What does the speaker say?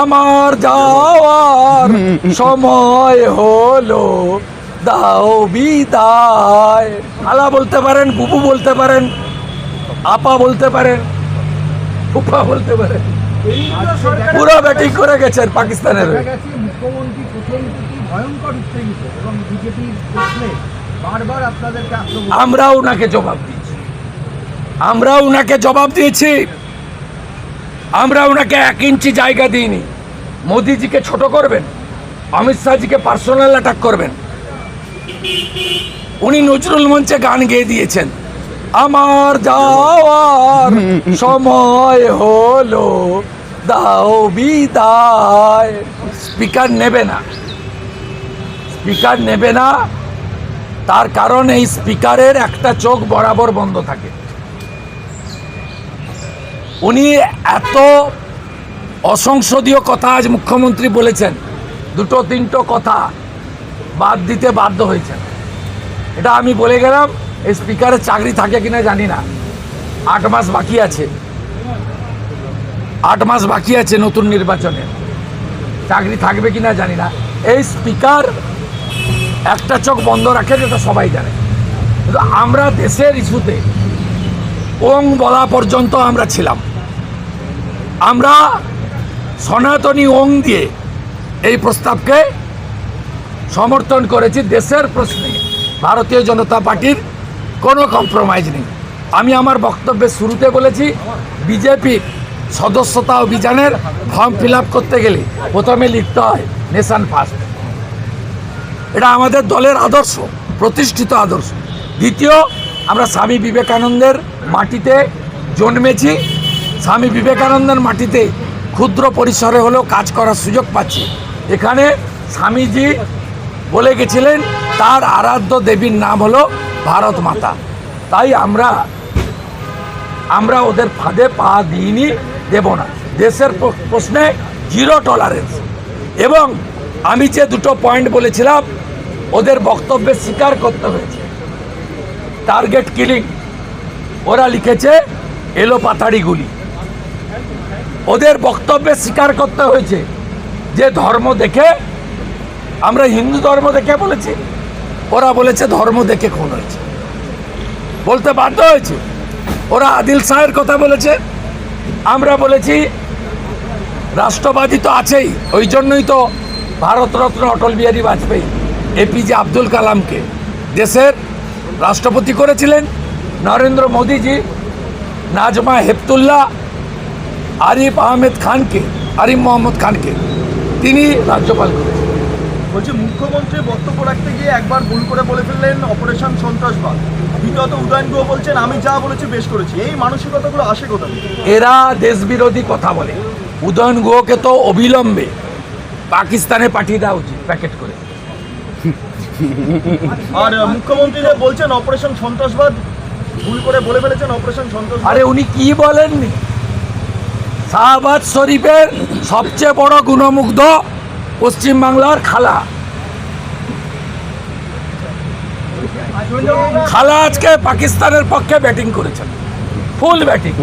আমার যাওয়ার সময় হলো, দাও বিদায়। আলা বলতে পারেন, বুবু বলতে পারেন, আপা বলতে পারেন, ফুফা বলতে পারেন। পুরো ব্যাটিং করে গেছেন পাকিস্তানের। আমরাও ওনাকে জবাব দিয়েছি। আমরাও ওনাকে জবাব দিয়েছি। আমরা ওনাকে এক ইঞ্চি জায়গা দিইনি। মোদিজিকে ছোট করবেন, অমিত শাহজিকে পার্সোনাল অ্যাটাক করবেন। উনি নজরুল মঞ্চে গান গেয়ে দিয়েছেন, আমার যাওয়ার সময় হলো, দাও বিদায়। স্পিকার নেবে না। স্পিকার নেবে না, তার কারণ এই স্পিকারের একটা চোখ বরাবর বন্ধ থাকে। উনি এত অসংসদীয় কথা আজ মুখ্যমন্ত্রী বলেছেন। দুটো, তিনটো কথা বাদ দিতে বাধ্য হয়েছেন। এটা আমি বলে গেলাম, এই স্পিকারের চাকরি থাকে কিনা জানি না। আট মাস বাকি আছে। আট মাস বাকি আছে নতুন নির্বাচনে। চাকরি থাকবে কিনা জানি না। এই স্পিকার একটা চোখ বন্ধ রাখে যেটা সবাই জানে। কিন্তু আমরা দেশের ইস্যুতে ওং বলা পর্যন্ত আমরা ছিলাম। আমরা সনাতনী ওং দিয়ে এই প্রস্তাবকে সমর্থন করেছি, দেশের প্রশ্নে। ভারতীয় জনতা পার্টির কোনো কম্প্রোমাইজ নেই। আমি আমার বক্তব্যের শুরুতে বলেছি বিজেপির সদস্যতা অভিযানের ফর্ম ফিল করতে গেলে প্রথমে লিখতে হয় নেশান ফার্স্ট এটা আমাদের দলের আদর্শ, প্রতিষ্ঠিত আদর্শ। দ্বিতীয়, আমরা স্বামী বিবেকানন্দের মাটিতে জন্মেছি স্বামী বিবেকানন্দের মাটিতে ক্ষুদ্র পরিসরে হলেও কাজ করার সুযোগ পাচ্ছি। এখানে স্বামীজি বলে গেছিলেন, তার আরাধ্য দেবীর নাম হলো ভারত মাতা। তাই আমরা আমরা ওদের ফাঁদে পা দিইনি, দেব না। দেশের প্রশ্নে জিরো টলারেন্স এবং আমি যে দুটো পয়েন্ট বলেছিলাম, ওদের বক্তব্যে স্বীকার করতে হয়েছে। টার্গেট কিলিং ওরা লিখেছে, এলো পাতাড়ি গুলি। ওদের বক্তব্যে স্বীকার করতে হয়েছে যে ধর্ম দেখে, আমরা হিন্দু ধর্ম দেখে বলেছি, ওরা বলেছে ধর্ম দেখে খুন হয়েছে। বলতে বাধ্য হয়েছে, ওরা আদিল শাহের কথা বলেছে, আমরা বলেছি রাষ্ট্রবাদী তো আছেই, ওই জন্যই তো ভারতরত্ন অটল বিহারী বাজপেয়ী এপিজে আব্দুল কালামকে দেশের রাষ্ট্রপতি করেছিলেন। নরেন্দ্র মোদীজি, নাজমা হেপতুল্লাহ আরিফ আহমেদ খানকে আরিফ মোহাম্মদ খানকে তিনি রাজ্যপাল করেছেন। বলছি মুখ্যমন্ত্রী বক্তব্য রাখতে গিয়ে একবার ভুল করে বলে ফেললেন অপারেশন সন্ত্রাসবাদ। দ্বিতীয়ত উদয়ন গুহ বলছেন আমি যা বলেছি বেশ করেছি। এই মানসিকতাগুলো আসে কোথা থেকে? এরা দেশবিরোধী কথা বলে। উদয়ন গুহকে তো অবিলম্বে পাকিস্তানে পাঠিয়ে দেওয়া উচিত প্যাকেট করে। আর মুখ্যমন্ত্রী যে বলছেন অপারেশন সন্ত্রাসবাদ ভুল করে বলে ফেলেছেন অপারেশন সন্ত্রাসবাদ আরে উনি কি বলেননি? শাহবাজ শরীফের সবচেয়ে বড় গুণমুগ্ধ পশ্চিমবাংলার খালা। খালা আজকে পাকিস্তানের পক্ষে ব্যাটিং করেছেন। ফুল ব্যাটিং